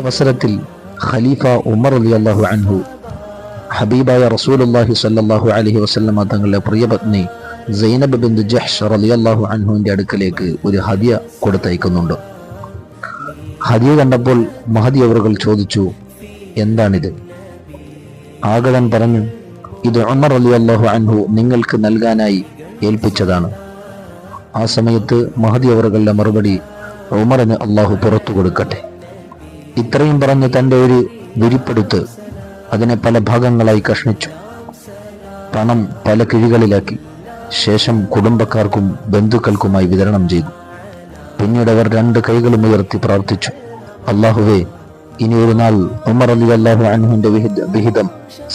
അവസരത്തിൽ ഖലീഫ ഉമർ അലി അള്ളാഹു അൻഹു ഹബീബായ റസൂലുല്ലാഹി സല്ലാഹു അലഹി വസ്ലമ തങ്ങളുടെ പ്രിയപത്നി സൈനബ് ബിന്ദു ജഹ്ഷ് അള്ളാഹു അൻഹുവിന്റെ അടുക്കലേക്ക് ഒരു ഹദിയ കൊടുത്തയക്കുന്നുണ്ട്. ഹദിയ കണ്ടപ്പോൾ മഹദി അവറുകൾ ചോദിച്ചു എന്താണിത്? ആഗതൻ പറഞ്ഞു ഇത് ഉമർ അലി അള്ളാഹു അൻഹു നിങ്ങൾക്ക് നൽകാനായി ഏൽപ്പിച്ചതാണ്. ആ സമയത്ത് മഹദി അവറുകളുടെ മറുപടി ഉമറിന് അള്ളാഹു പുറത്തു കൊടുക്കട്ടെ. ഇത്രയും പറഞ്ഞ് തന്റെ ഒരു വിരിപ്പെടുത്ത് അതിനെ പല ഭാഗങ്ങളായി കഷ്ണിച്ചു. പണം പല കിഴികളിലാക്കി. ശേഷം കുടുംബക്കാർക്കും ബന്ധുക്കൾക്കുമായി വിതരണം ചെയ്തു. പിന്നീട് അവർ രണ്ട് കൈകളും ഉയർത്തി പ്രാർത്ഥിച്ചു. അള്ളാഹുവേ ഇനി ഒരു നാൾ ഉമർ അലി അള്ളാഹു അനുഹിന്റെ വിഹിത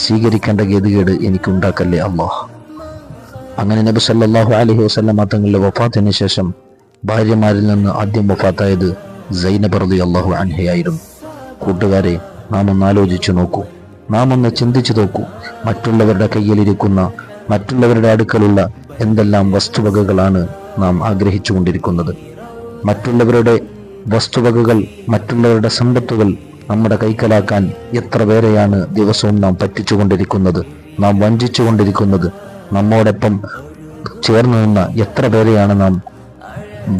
സ്വീകരിക്കേണ്ട ഗതികേട് എനിക്ക് ഉണ്ടാക്കല്ലേ അള്ളാഹ് അങ്ങനെ നബി സല്ലാഹു അലഹി വസല്ലമ തങ്ങളുടെ വഫാത്തിന് ശേഷം ഭാര്യമാരിൽ നിന്ന് ആദ്യം വഫാത്തായത് സൈനബ് അലി അള്ളാഹു അൻഹയായിരുന്നു. കൂട്ടുകാരെ നാം ഒന്ന് ആലോചിച്ചു നോക്കൂ. നാം ഒന്ന് ചിന്തിച്ചു നോക്കൂ. മറ്റുള്ളവരുടെ കയ്യിലിരിക്കുന്ന മറ്റുള്ളവരുടെ അടുക്കലുള്ള എന്തെല്ലാം വസ്തുവകകളാണ് നാം ആഗ്രഹിച്ചു കൊണ്ടിരിക്കുന്നത് മറ്റുള്ളവരുടെ വസ്തുവകകൾ മറ്റുള്ളവരുടെ സമ്പത്തുകൾ നമ്മുടെ കൈക്കലാക്കാൻ എത്ര പേരെയാണ് ദിവസവും നാം പറ്റിച്ചുകൊണ്ടിരിക്കുന്നത് നാം വഞ്ചിച്ചുകൊണ്ടിരിക്കുന്നത് നമ്മോടൊപ്പം ചേർന്ന് നിന്ന എത്ര പേരെയാണ് നാം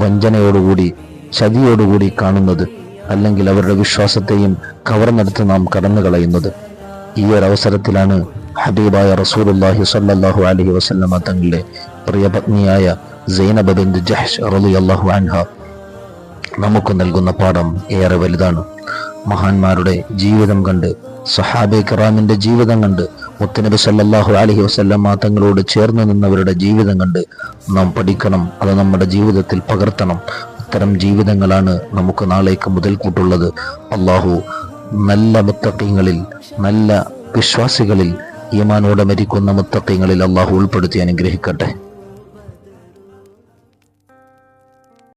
വഞ്ചനയോടുകൂടി ചതിയോടുകൂടി കാണുന്നത്? അല്ലെങ്കിൽ അവരുടെ വിശ്വാസത്തെയും കവർന്നെടുത്ത് നാം കടന്നു കളയുന്നത് ഈ ഒരു അവസരത്തിലാണ് ഹബീബായ റസൂലുള്ളാഹി സല്ലാഹു അലഹി വസല്ലമ തങ്ങളുടെ പ്രിയപത്നിയായ സൈനബ് ജഹ്ഷ് റളിയല്ലാഹു അൻഹ നമുക്ക് നൽകുന്ന പാഠം ഏറെ വലുതാണ്. മഹാന്മാരുടെ ജീവിതം കണ്ട് സഹാബെ കറാമിന്റെ ജീവിതം കണ്ട് മുത്തനബി സല്ലാഹു അലഹി വസല്ലമ തങ്ങളോട് ചേർന്ന് നിന്നവരുടെ ജീവിതം കണ്ട് നാം പഠിക്കണം അത് നമ്മുടെ ജീവിതത്തിൽ പകർത്തണം. ഇത്തരം ജീവിതങ്ങളാണ് നമുക്ക് നാളേക്ക് മുതൽക്കൂട്ടുള്ളത്. അള്ളാഹു നല്ല മുത്തക്കിങ്ങളിൽ നല്ല വിശ്വാസികളിൽ ഈമാനോടെ മരിക്കുന്ന മുത്തക്കിങ്ങളിൽ അള്ളാഹു ഉൾപ്പെടുത്തി അനുഗ്രഹിക്കട്ടെ.